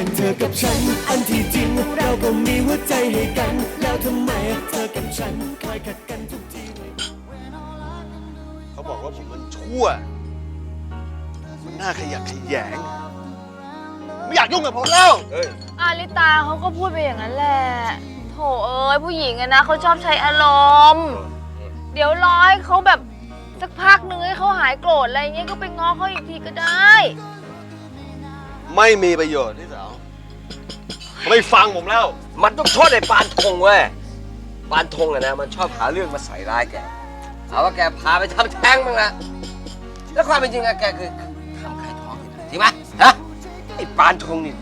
กันเธอกับฉัน อันที่จริงเราก็มีหัวใจให้กัน แล้วทำไมเธอกับฉันคอยขัดกันทุกที เขาบอกว่าผมมันชั่ว มันน่าขยะแขยง ไม่อยากยุ่งกับผมแล้ว อาริตาเขาก็พูดไปอย่างนั้นแหละ โถเอ้ยผู้หญิงอะนะเขาชอบใช้อารมณ์ เดี๋ยวรอให้เขาแบบสักพักหนึงให้เขาหายโกรธอะไรเงี้ยก็ไปง้อเขาอีกทีก็ได้ ไม่มีประโยชน์ที่สาวไม่ฟังผมแล้ว มันต้องโทษไอ้ปานธงเว้ย ปานธงอะนะ มันชอบหาเรื่องมาใส่ร้ายแกหาว่าแกพาไปทำแท้งบ้างละแล้วความเป็นจริงอะแกคือทำใครท้องอยู่นะจริงไหมฮะ ไอ้ปานธงนี่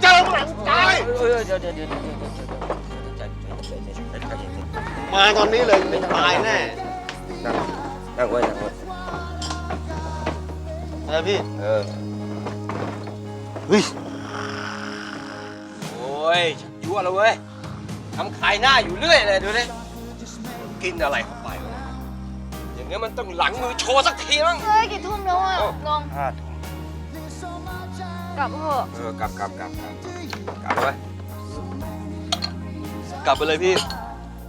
เจอหลังตายเออเดี๋ยวเดี๋ยวเดี๋ยวเดี๋ยวเดี๋ยวเดี๋ยวเดี๋ยวเดี๋ยวเดี๋ยวเดี๋ยวเดี๋ยวเดี๋ยวเดี๋ยวมาตอนนี้เลยไม่ตายแน่นั่งไว้นั่งไว้ นะพี่ เออเฮ้ยโอ้ยชักยั่วแล้วเว้ยทำขายหน้าอยู่เรื่อยเลยดูดิกินอะไรเข้าไปวะอย่างเงี้ยมันต้องหลังมือโชว์สักทีมั้ง เฮ้ยกี่ทุ่มแล้วอะลงห้าทุ่มกลับเถอะเออกลับกลับกลับกลับกลับไว้กลับไปเลยพี่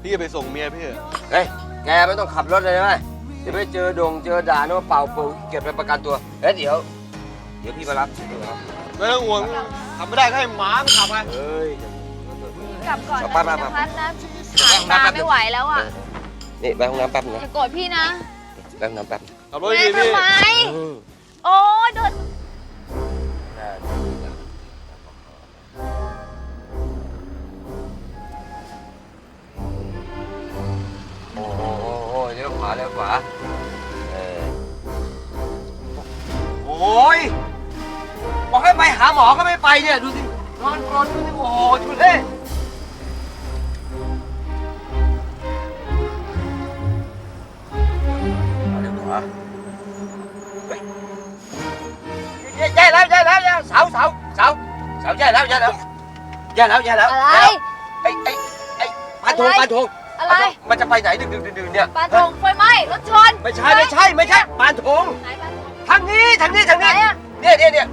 พี่จะไปส่งเมียพี่ เฮ้ยแกไม่ต้องขับรถเลยไหม เดี๋ยวไปเจอดงเจอด่านว่าเป่าปูเก็บไปประกันตัวเฮ้ยเดี๋ยว เดี๋ยวพี่มารับเดี๋ยวมารับไม่ต้องห่วงทำไม่ได้ก็ให้หมามันขับไปเฮ้ย กลับก่อนไปนะไปไปพิพัฒน์นะผ่านตาไม่ไหวแล้วอะนี่ไปห้องน้ำแป๊บนึงอนะย่าโกรธพี่นะไปห้องน้ำแป๊บนึงขับรถแม่ดีๆพี่ทำไมอืมโอ้ยเดิน ไม่ไปเนี่ยดูสินอนกรนดูสิโอ้โหทุเล่เลี้ยวขวาเฮ้ยแย่แล้วแย่แล้วแย่แล้วเสาเสาเสาเสาแย่แล้วแย่แล้วแย่แล้วแย่แล้วอะไรแย่แล้วไอ้ไอ้ไอ้ปานธงอะไรปานธงอะไร มันจะไปไหนดึกดึกดื่นดื่นเนี่ยปลาทองไฟไหม้รถชนไม่ใช่ไม่ใช่ไม่ใช่ปานธงไหนปลาทองทางนี้ทางนี้ทางไหนนี้อะเนี่ยเนี่ยเนี่ย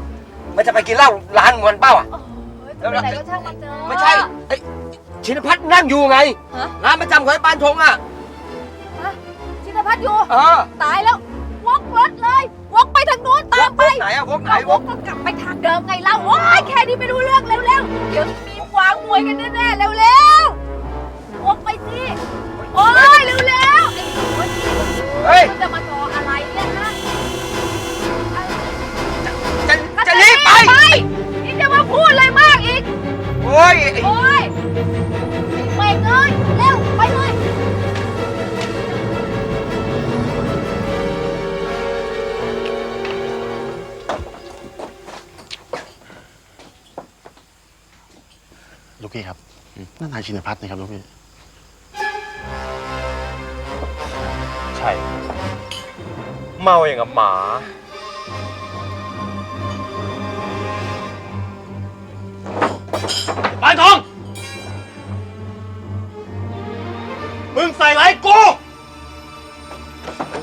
มันจะไปกินเหล้าร้านมวนเป้าอะ โอ้ยจะไปไหนก็ช่างมันเจอไม่ใช่ไอ้ชินพัฒน์นั่งอยู่ไง ฮะร้านประจำของไอ้ปานธงอะ ฮะชินพัฒน์อยู่ เออตายแล้ววกรถเลยวกไปทางโน้นตามไปไหนอะวกไหนเอาววกกก็กลับไปทางเดิมไงเล่าโอ้ยแค่นี้ไม่รู้เรื่องเร็วๆเดี๋ยวมีวางมวยกันแน่ๆเร็วๆวกไปสิโอ้ยเร็วๆไอ้โอ้ยเฮ้ย มันจะมา ลูกพี่ครับนั่นนายชินพัฒน์นะครับลูกพี่ ใช่ เมาอย่างกับหมา ปานทอง มึงใส่ไรายกู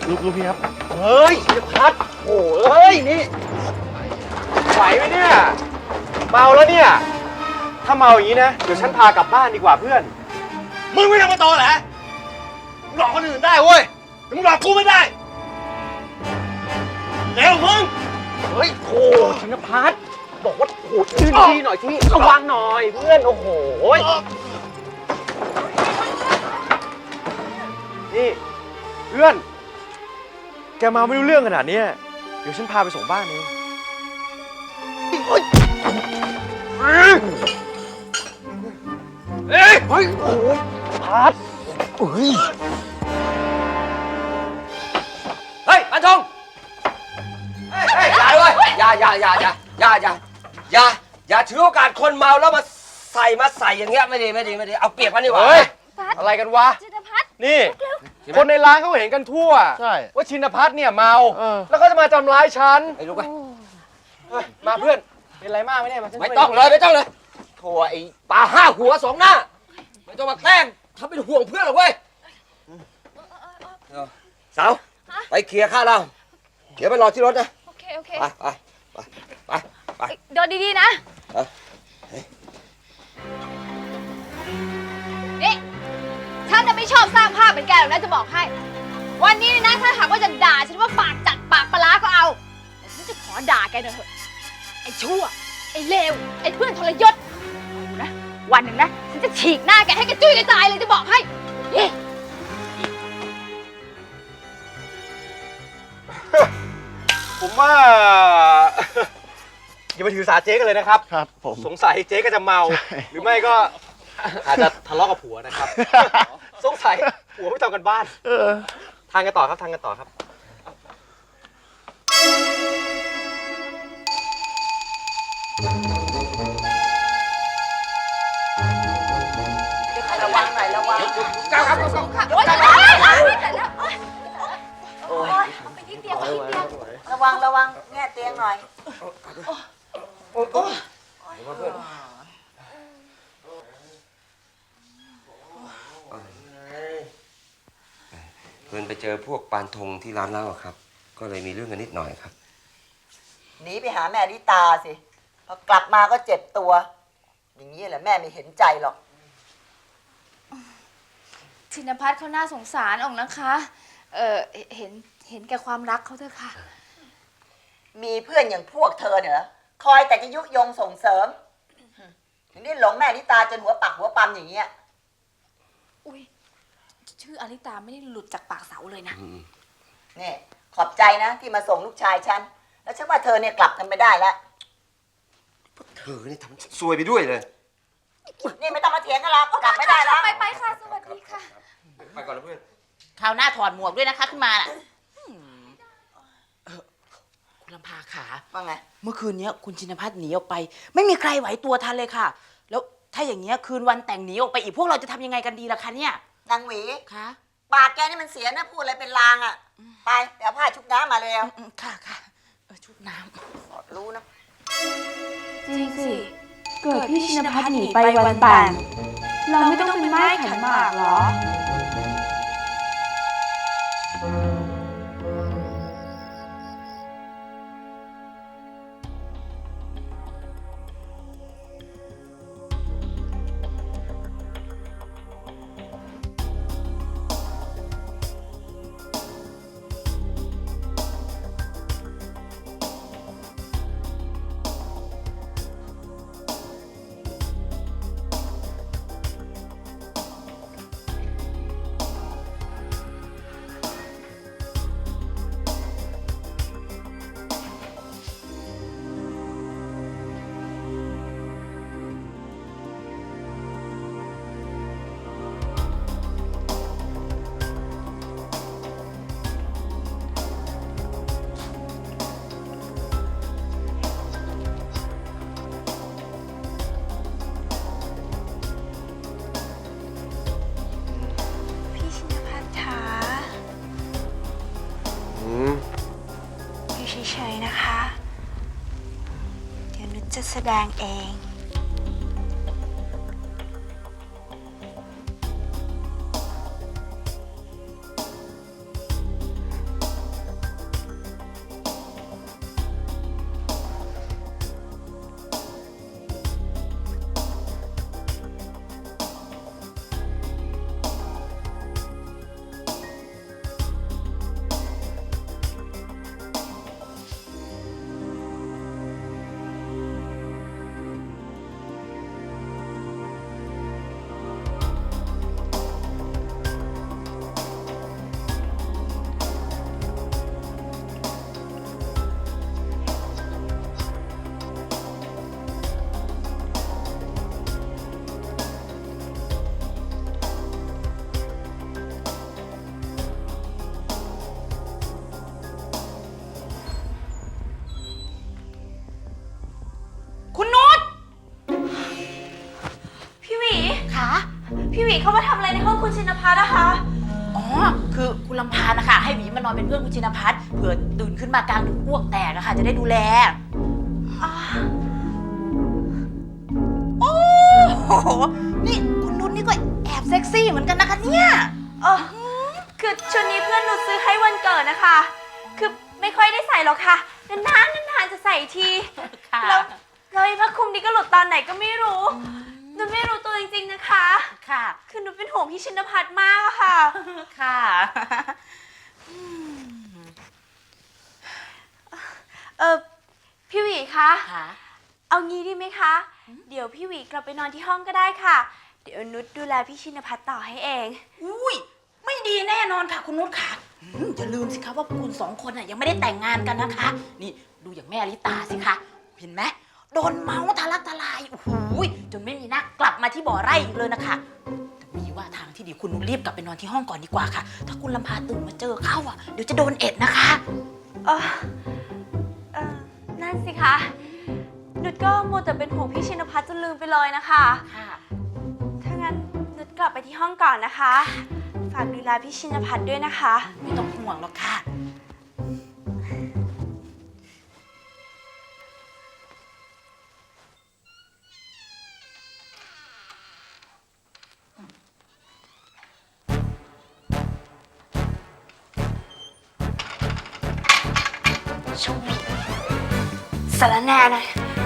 ลูกลูกพี่ครับ เฮ้ยชินพัฒน์โอ้เอ้ย นี่ ไหวไหมเนี่ย เมาแล้วเนี่ย ถ้าเมาอย่างนี้นะ เดี๋ยวฉันพากลับบ้านดีกว่าเพื่อน มึงไม่ต้องมาตอแหละมึงหลอกคนอื่นได้เว้ยแต่มึงหลอกกูไม่ได้เร็วมึง เฮ้ยโอ้ชินพัฒน์บอกว่าโอ้ชื่นทีหน่อยที่ระวังหน่อยเพื่อน โอ้โหยนี่ เพื่อน แกมาไม่รู้เรื่องขนาดเนี้ยเดี๋ยวฉันพาไปส่งบ้านเอง เอ้ยเฮ้ยโอ้โหพัดเฮ้ยเฮ้ยปานธงเฮ้ยเฮ้ยอย่าเลยอย่าอย่าอย่าอย่าอย่าอย่าอย่าอย่าถือโอกาสคนเมาแล้วมาใส่มาใส่อย่างเงี้ยไม่ดีไม่ดีไม่ดีเอาเปรียบมันดีกว่าเฮ้ยอะไรกันวะชินพัฒน์นี่ คนในร้านเขาเห็นกันทั่ว ใช่ว่าชินพัฒน์เนี่ยเมา เออ แล้วก็จะมาทำร้ายฉันไอ้ลูกไปมาเพื่อน เป็นไรมากไหมเนี่ยมาฉันไม่ช่วยต้องเลยไม่ต้องเลย โถไอ้ปลาห้าหัวสองหน้าไม่ต้องมาแกล้งทำเป็นห่วงเพื่อนหรอกเว้ยเออสาวไปเคลียร์ข้าเรา เดี๋ยวไปรอที่รถนะโอเค โอเค ไปไปดินดีๆนะเอ้านี่ฉันจะไม่ชอบสร้างภาพเป็นแกหรอกนะจะบอกให้ วันนี้นะถ้าหากว่าจะด่าฉันว่าปากจัดปากปลาร้าก็เอาแต่ฉันจะขอด่าแกหน่อยเถอะไอ้ชั่วไอ้เลวไอ้เพื่อนทรยศเอานะ วันหนึ่งนะ ฉันจะฉีกหน้าแกให้กระจุยกระจายเลยจะบอกให้นี่ผมว่า อย่าไปถือสาเจ๊กันเลยนะครับ ครับผม สงสัยเจ๊ก็จะเมาใช่หรือไม่ก็ อาจจะทะเลาะกับผัวนะครับ สงสัยผัวไม่ทำกันบ้านเออทางกันต่อครับทางกันต่อครับ ก้าวครับก้าวครับโอ๊ยตายแล้วตายแล้วโอ๊ยเอาไปที่เตียงไปที่เตียงระวังระวังแง่เตียงหน่อยเพื่อนไปเจอพวกปานธงที่ร้านเหล้าครับ ก็เลยมีเรื่องกันนิดหน่อยครับ หนีไปหาแม่ลิตาสิ พอกลับมาก็เจ็บตัว อย่างนี้แหละแม่ไม่เห็นใจหรอก ชินพัฒน์เขาน่าสงสารออกนะคะ เออเห็นเห็นแก่ความรักเขาเถอะค่ะ มีเพื่อนอย่างพวกเธอเนี่ยเหรอคอยแต่จะยุยงส่งเสริม ถึงได้หลงแม่ลิตาจนหัวปักหัวปั๊มอย่างเงี้ย อุ้ยชื่ออลิตาไม่ได้หลุดจากปากเสาเลยนะ นี่ ขอบใจนะ ที่มาส่งลูกชายฉัน แล้วฉันว่าเธอเนี่ยกลับกันไปได้แล้ว เธอนี่ทำซวยไปด้วยเลย นี่ไม่ต้องมาเถียงกันหรอกกลับไม่ได้แล้ว ไปไปค่ะ สวัสดีค่ะ ไปก่อนนะเพื่อนคราวหน้าถอดหมวกด้วยนะคะขึ้นมาน่ะอืมเอ่อคุณลำพาขา ว่าไง เมื่อคืนเนี้ยคุณชินพัฒน์หนีออกไป ไม่มีใครไหวตัวทันเลยค่ะ แล้วถ้าอย่างเงี้ยคืนวันแต่งหนีออกไปอีกพวกเราจะทำยังไงกันดีล่ะคะเนี่ยนางหวีคะปากแกนี่มันเสียนะพูดอะไรเป็นลางอะ ไปเดี๋ยวผ้าชุบน้ำมาเลยอืมอืมค่ะค่ะเออชุดน้ำรู้นะ จริงสิ เกิดพี่ชินพัฒน์หนีไปวันแต่งเราไม่ต้องเป็นไม้ขันหมากเหรอพี่ แสดงเอง เขามาทำอะไรในห้องคุณชินพัฒน์นะคะ อ๋อ คือคุณลำพานะคะ ให้หวีมานอนเป็นเพื่อนคุณชินพัฒน์เผื่อตื่นขึ้นมากลางดึกอ้วกแตกอะค่ะ จะได้ดูแลโอ้โห นี่คุณนุชนี่ก็แอบเซ็กซี่เหมือนกันนะคะเนี่ย เออคือชุดนี้เพื่อนหนูซื้อให้วันเกิดนะคะ คือไม่ค่อยได้ใส่หรอกค่ะ นานๆนานๆจะใส่ที ค่ะ แล้วแล้วแล้วไอ้ผ้าคลุมนี้ก็หลุดตอนไหนก็ไม่รู้ หนูไม่รู้ตัวจริงๆนะคะ ค่ะ คือหนูเป็นห่วงพี่ชินพัฒน์มากอะค่ะ ค่ะ เออพี่หวีคะ ค่ะ เอางี้ดีไหมคะ เดี๋ยวพี่หวีกลับไปนอนที่ห้องก็ได้ค่ะ เดี๋ยวนุชดูแลพี่ชินพัฒน์ต่อให้เอง อุ้ย ไม่ดีแน่นอนค่ะคุณนุชค่ะอืมอย่าลืมสิคะว่าพวกคุณสองคนน่ะยังไม่ได้แต่งงานกันนะคะ นี่ดูอย่างแม่ลิตาสิคะ เห็นไหมโดนเมาส์ทะลักทลายโอ้โหย จนไม่มีนักกลับมาที่บ่อไร่อีกเลยนะคะแต่มีว่าทางที่ดีคุณนุชรีบกลับไปนอนที่ห้องก่อนดีกว่าค่ะ ถ้าคุณลำพาตื่นมาเจอเข้าอะเดี๋ยวจะโดนเอ็ดนะคะ เออเออนั่นสิคะ นุชก็มัวแต่เป็นห่วงพี่ชินพัฒน์จนลืมไปเลยนะคะ ค่ะ ถ้างั้นนุชกลับไปที่ห้องก่อนนะคะ ฝากดูแลพี่ชินพัฒน์ด้วยนะคะ ไม่ต้องห่วงหรอกค่ะ แน่นะ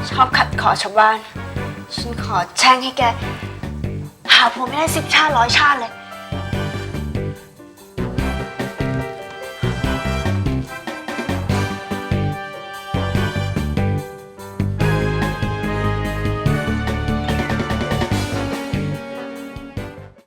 ชอบขัดขอชาวบ้าน ฉันขอแช่งให้แก หาผมไม่ได้สิบชาติร้อยชาติเลย